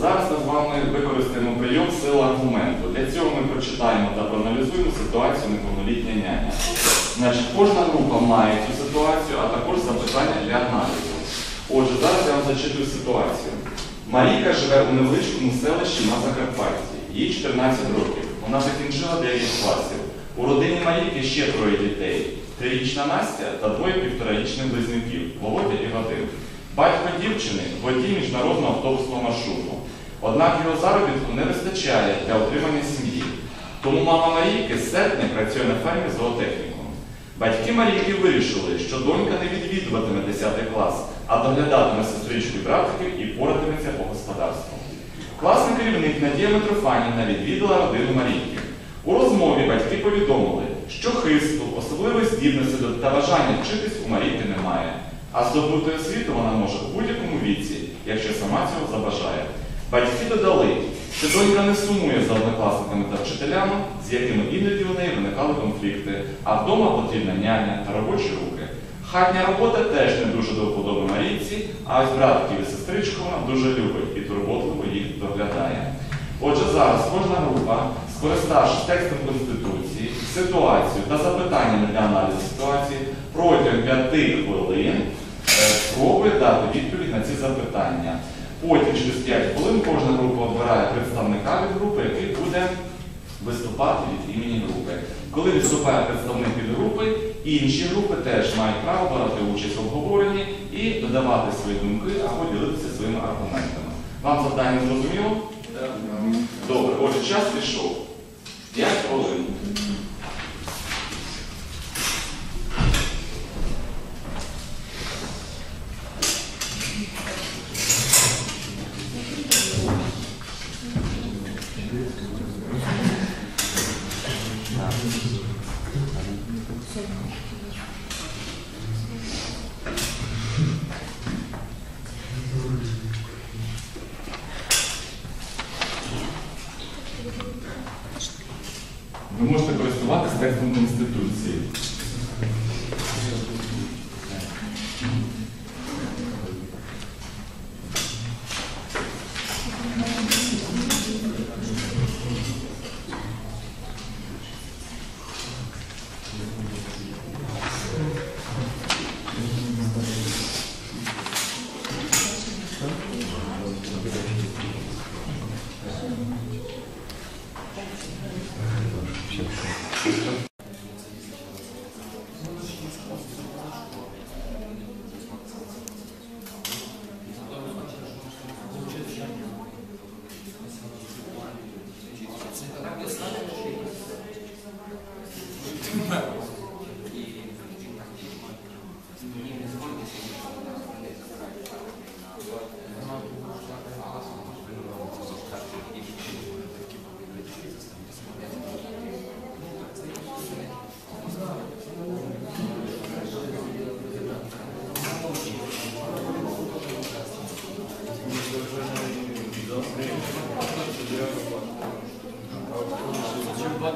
Зараз ми з вами використаємо прийом сила аргументу. Для цього ми прочитаємо та проаналізуємо ситуацію неповнолітня няня. Значить, кожна група має цю ситуацію, а також запитання для аналізу. Отже, зараз я вам зачитую ситуацію. Марійка живе у невеличкому селищі на Закарпатті. Їй 14 років. Вона закінчила 9 класів. У родині Марійки ще троє дітей: трирічна Настя та двоє півторарічних близнюків Володя і Вадим. Батько дівчини водій міжнародного автобусного маршруту. Однак його заробітку не вистачає для отримання сім'ї. Тому мама Марійки з серпня працює на фермі зоотехніком. Батьки Марійки вирішили, що донька не відвідуватиме 10 клас, а доглядатиме сестричку і братиків і поратиметься по господарству. Класний керівник Надія Митрофанівна відвідала родину Марійки. У розмові батьки повідомили, що хисту, особливої здібності та бажання вчитись у Марійки немає, а здобути освіту вона може у будь-якому віці, якщо сама цього забажає. Батьки додали, що донька не сумує за однокласниками та вчителями, з якими іноді у неї виникали конфлікти, а вдома потрібна няня та робочі руки. Хатня робота теж не дуже до вподоби Марійці, а ось братків і сестричку вона дуже любить і турботливо їх доглядає. Отже, зараз кожна група, скориставшись текстом Конституції, ситуацію та запитаннями для аналізу ситуації, протягом 5 хвилин е, спробує дати відповідь на ці запитання. Потім через 5 хвилин кожна група обирає представника від групи, який буде виступати від імені групи. Коли виступає представник від групи, інші групи теж мають право брати участь в обговоренні і додавати свої думки або ділитися своїми аргументами. Вам завдання зрозуміло? Добре, отже, час пішов. 5 хвилин. Ви можете користуватися текстом Конституції.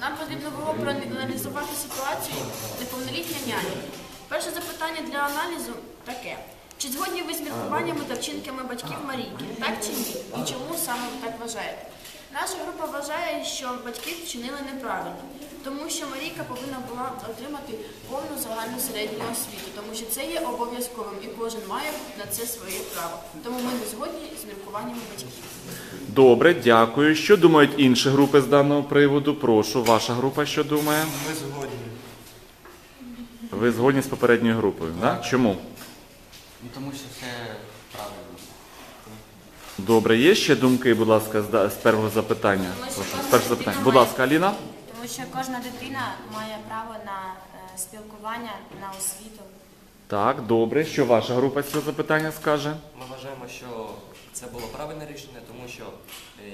Нам потрібно було проаналізувати ситуацію неповнолітня. Перше запитання для аналізу таке. Чи згодні ви з міркуваннями та вчинками батьків Марійки? Так чи ні? І чому саме ви так вважаєте? Наша група вважає, що батьки вчинили неправильно, тому що Марійка повинна була отримати повну загальну середню освіту, тому що це є обов'язковим і кожен має на це своє право. Тому ми не згодні з міркуваннями батьків. Добре, дякую. Що думають інші групи з даного приводу? Прошу, ваша група що думає? Ми згодні. Ви згодні з попередньою групою, да? Чому? Ну, тому що це правильно. Добре, є ще думки, будь ласка, з, з першого запитання. Тому що Прошу, з кожна першого запитання. дитина Будь має- ласка, Аліна. Тому що кожна дитина має право на е, спілкування, на освіту. Так, добре. Що ваша група з цього запитання скаже? Ми вважаємо, що це було правильне рішення, тому що е,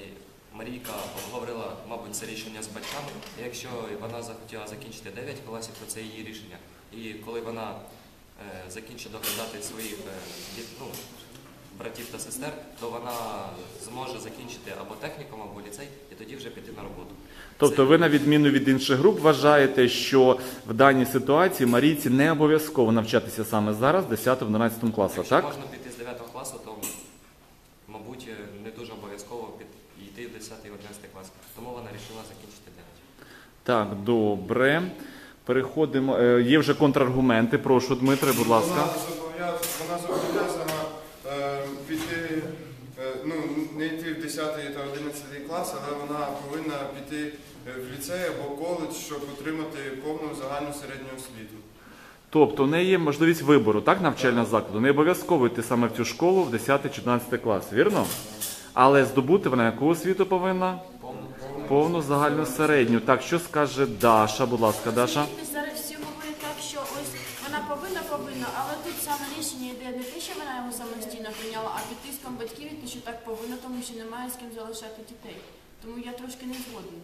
Марійка обговорила, мабуть, це рішення з батьками. І Якщо вона захотіла закінчити 9 класів, то це її рішення. І коли вона е, закінчить доглядати своїх е, ну, братів та сестер, то вона зможе закінчити або технікум, або ліцей, і тоді вже піти на роботу. Тобто ви, на відміну від інших груп, вважаєте, що в даній ситуації Марійці не обов'язково навчатися саме зараз, 10-11 класах, Якщо так? можна піти з 9 класу, то, мабуть, е, не дуже обов'язково йти в 10 і 11 клас. Тому вона вирішила закінчити 9. Так, добре. Переходимо. е, Є вже контраргументи. Прошу, Дмитре, будь ласка. Вона зобов'язана, е, піти, е, ну, не йти в 10 та 11 клас, але вона повинна піти в ліцей або коледж, щоб отримати повну загальну середню освіту. Тобто, в неї є можливість вибору, так, навчального закладу. Не обов'язково йти саме в цю школу в 10-14 клас, вірно? Але здобути вона яку освіту повинна? Повну загальну середню. Так, що скаже Даша? Будь ласка, Даша. Зараз всі говорять так, що ось вона повинна, повинна, але тут саме рішення йде не те, що вона його самостійно прийняла, а під тиском батьків і те, що так повинно, тому що немає з ким залишати дітей. Тому я трошки не згодна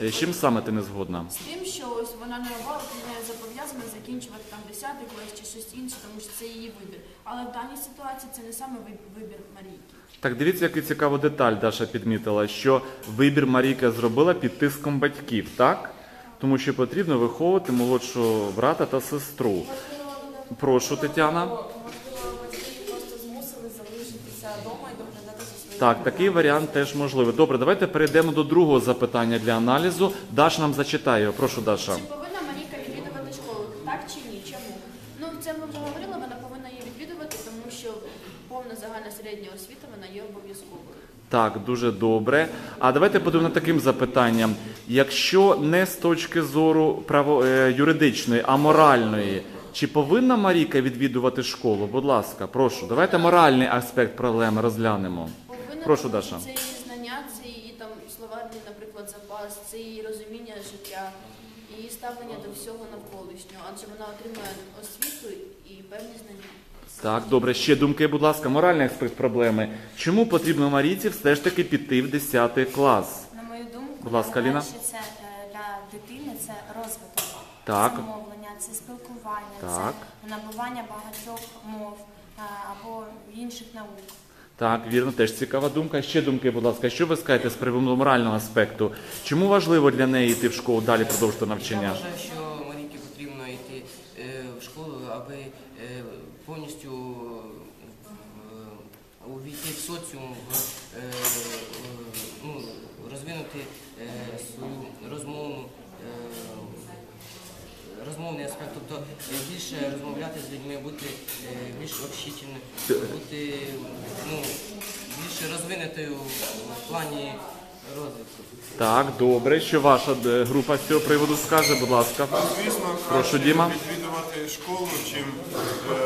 З чим саме ти не згодна? З тим, що ось вона не обов'язково не зобов'язана закінчувати там 10 клас чи щось інше, тому що це її вибір. Але в даній ситуації це не саме вибір, вибір Марійки. Так, дивіться, яку цікаву деталь Даша підмітила, що вибір Марійка зробила під тиском батьків, так? Тому що потрібно виховувати молодшого брата та сестру. Прошу, Тетяна. Так, такий варіант теж можливий. Добре, давайте перейдемо до другого запитання для аналізу. Даша нам зачитає. його. Прошу, Даша. Чи повинна Марійка відвідувати школу? Так чи ні? Чому? Ну, це ми вже говорили, вона повинна її відвідувати, тому що повна загальна середня освіта вона є обов'язковою. Так, дуже добре. А давайте подивимо таким запитанням. Якщо не з точки зору право е, юридичної, а моральної, чи повинна Марійка відвідувати школу? Будь ласка, прошу. Давайте моральний аспект проблеми розглянемо. Прошу, Даша. Це її знання, це її там словарний, наприклад, запас, це її розуміння життя, її ставлення до всього навколишнього, адже вона отримує освіту і певні знання. Так, добре. Ще думки, будь ласка, моральний аспект проблеми. Чому потрібно Марійці все ж таки піти в 10 клас? На мою думку, Будь ласка, Ліна. найкраще це е, для дитини це розвиток, Так. це мовлення, це спілкування, Так. це набування багатьох мов е, або інших наук. Так, вірно, теж цікава думка. Ще думки, будь ласка, що ви скажете з приводу морального аспекту? Чому важливо для неї йти в школу далі продовжити навчання? Я вважаю, що Марійки потрібно йти е, в школу, аби е, повністю е, увійти в соціум, в, е, е, ну, розвинути е, свою розмовну. е, Розмовний аспект, тобто е, більше розмовляти з людьми, бути е, більш общительним, бути ну, більше розвинутою в плані розвитку. Так, добре. Що ваша е, група з цього приводу скаже, будь ласка. Звісно, Прошу, краще Діма. відвідувати школу, чим, е,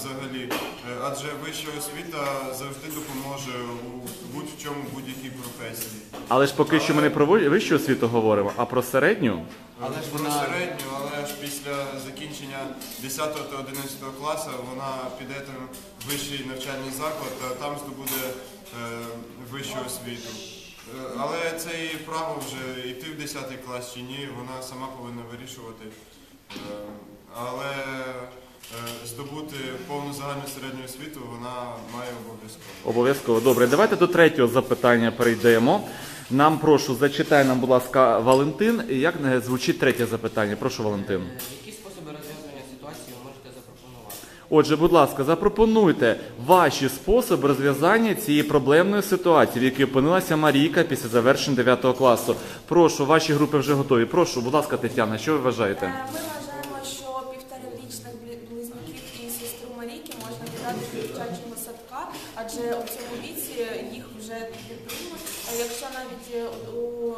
взагалі. Е, Адже вища освіта завжди допоможе у будь-чому будь-якій професії. Але ж поки що ми не про вищу освіту говоримо, а про середню. Але ж Про середню, але ж після закінчення 10 та 11 класу вона піде там в вищий навчальний заклад та там здобуде е, вищу освіту. Е, Але це її право вже йти в 10 клас чи ні, вона сама повинна вирішувати. Але здобути повну загальну середню освіту вона має обов'язково. Обов'язково. Добре, давайте до третього запитання перейдемо. Нам прошу, зачитай нам, будь ласка, Валентин. Як е, звучить третє запитання? Прошу, Валентин. Е, Які способи розв'язання ситуації ви можете запропонувати? Отже, будь ласка, запропонуйте ваші способи розв'язання цієї проблемної ситуації, в якій опинилася Марійка після завершення 9 класу. Прошу, ваші групи вже готові. Прошу, будь ласка, Тетяна, що ви вважаєте? Е, Ми вважаємо, що півторарічних блі- близнюків і сестру Марійки можна віддати до дитячого садка, адже у цьому віці їх вже підтримують. А Якщо навіть е, у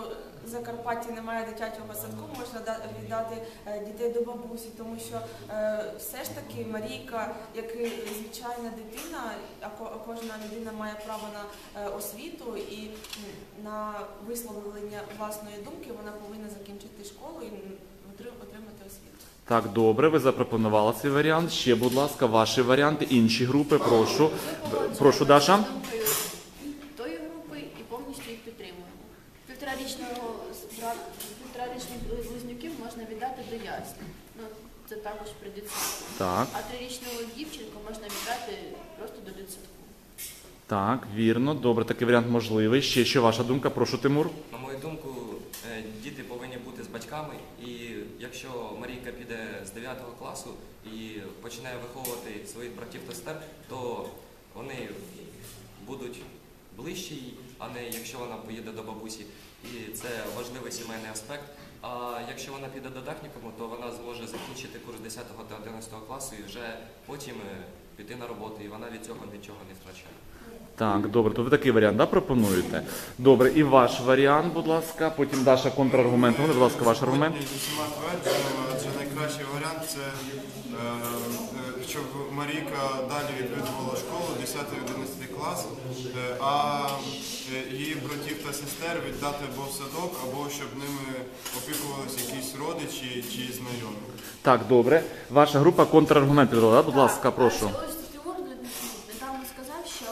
Закарпатті немає дитячого садку, можна да- віддати е, дітей до бабусі, тому що е, все ж таки Марійка, як і звичайна дитина, а ко- кожна людина має право на е, освіту і на висловлення власної думки вона повинна закінчити школу і отримати освіту. Так, добре, ви запропонували свій варіант. Ще, будь ласка, ваші варіанти, інші групи, прошу. Прошу, Даша. тої групи і повністю їх підтримуємо. Півторарічного півторарічних близнюків можна віддати до ясні. Ну, це також при дитсадку. Так, А трирічного дівчинку можна віддати просто до дитсадку. так, вірно, добре, такий варіант можливий. Ще що ваша думка? Прошу, Тимур. На мою думку, е, діти повинні бути з батьками, і якщо Марійка піде з 9 класу і почне виховувати своїх братів та сестер, то вони будуть ближчі, їй, а не якщо вона поїде до бабусі. І це важливий сімейний аспект. А якщо вона піде до технікуму, то вона зможе закінчити курс 10 та 11 класу і вже потім е, піти на роботу, і вона від цього нічого не втрачає. Так, добре, то ви такий варіант да, пропонуєте? Добре, і ваш варіант, будь ласка. Потім Даша контраргумент. Ну, Будь ласка, ваш аргумент. Найкращий варіант це е, е, щоб Марійка далі відвідувала школу 10-11 клас, е, а е, її братів та сестер віддати або в садок, або щоб ними опікувалися якісь родичі чи знайомі. Так, добре. Ваша група контраргумент да? Будь ласка, прошу. Ось Тимур недавно сказав, що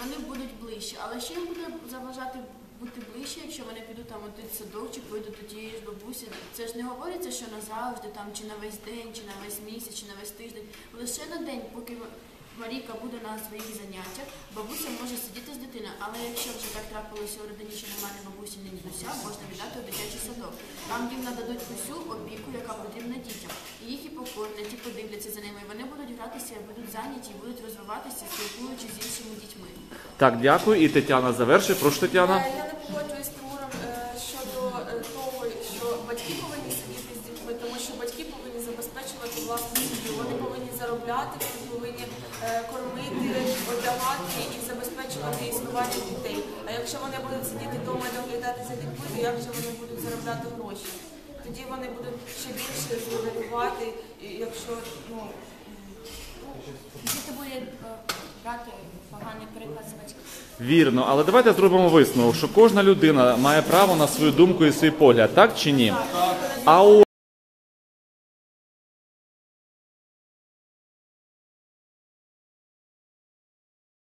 вони будуть ближче, але що їм буде заважати бути ближче, якщо вони підуть там у дитсадок чи поїдуть до тієї ж бабусі. Це ж не говориться, що назавжди, там, чи на весь день, чи на весь місяць, чи на весь тиждень. Лише на день, поки Марійка буде на своїх заняттях, бабуся може сидіти з дитиною, але якщо вже так трапилося у родині, що немає бабусі, ні дідуся, можна віддати у дитячий садок. Там їм нададуть усю опіку, яка потрібна дітям. І їх і покормлять, і подивляться за ними. І вони будуть гратися, будуть зайняті, будуть розвиватися, спілкуючись з іншими дітьми. Так, дякую. І Тетяна завершує. Прошу, Тетяна. Е, Я не погоджуюсь з Тимуром е, щодо е, того, що батьки повинні сидіти з дітьми, тому що батьки повинні забезпечувати власну сім'ю. Вони повинні заробляти, вони повинні е, кормити, одягати і забезпечувати існування дітей. А якщо вони будуть сидіти вдома і доглядати за дітьми, то як же вони будуть заробляти гроші? Тоді вони будуть ще більше зловарювати, якщо ну Діти будуть е, брати поганий приклад з батьків. Вірно, але давайте зробимо висновок, що кожна людина має право на свою думку і свій погляд, так чи ні? А у